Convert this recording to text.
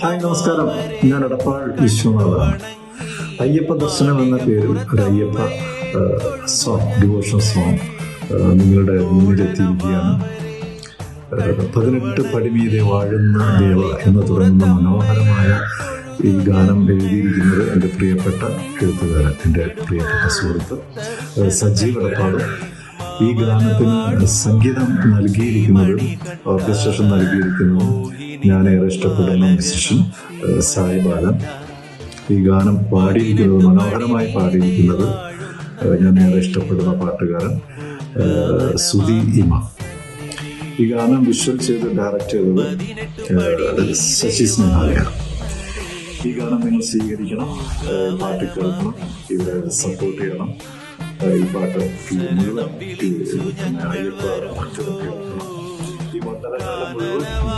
Hi നമസ്കാരം. ഞാൻ എടപ്പാൾ വിശ്വനാഥാണ് അയ്യപ്പ ദർശനം എന്ന പേരിൽ ഒരു അയ്യപ്പ സോങ് ഡിവോഷൻ സോങ് നിങ്ങളുടെ മുന്നിലെത്തിയിരിക്കുകയാണ് പതിനെട്ട് പടിമീതെ വാഴുന്ന ദേവ എന്ന് തുടങ്ങുന്ന മനോഹരമായ ഈ ഗാനം എഴുതിയിരിക്കുന്നത് എന്റെ പ്രിയപ്പെട്ട എഴുത്തുകാരൻ എന്റെ പ്രിയപ്പെട്ട സുഹൃത്ത് സജീവ് എടപ്പാട് ഈ ഗാനത്തിന് സംഗീതം നൽകിയിരിക്കുന്നത് ഓർക്കസ്ട്രേഷൻ നൽകിയിരിക്കുന്നതും ഞാനേറെ ഇഷ്ടപ്പെടുന്ന മ്യൂസിഷ്യൻ സായി ബാലൻ. ഈ ഗാനം പാടിയിരിക്കുന്നത് മനോഹരമായി പാടിയിരിക്കുന്നത് ഞാൻ ഏറെ ഇഷ്ടപ്പെടുന്ന പാട്ടുകാരൻ സുധി ഇമ. ഈ ഗാനം വിഷ്വൽ ചെയ്ത് ഡയറക്റ്റ് ചെയ്തത് ശശി സ്നേഹാലയാണ് ഈ ഗാനം നിങ്ങൾ സ്വീകരിക്കണം പാട്ട് കേൾക്കണം ഇവിടെ സപ്പോർട്ട് ചെയ്യണം. ഈ പാട്ട് ഈ മുഴുവൻ ഈ പിന്നെ അയ്യപ്പ ഭക്തരും കേൾക്കണം ഈ വട്ടര കാലം മുഴുവൻ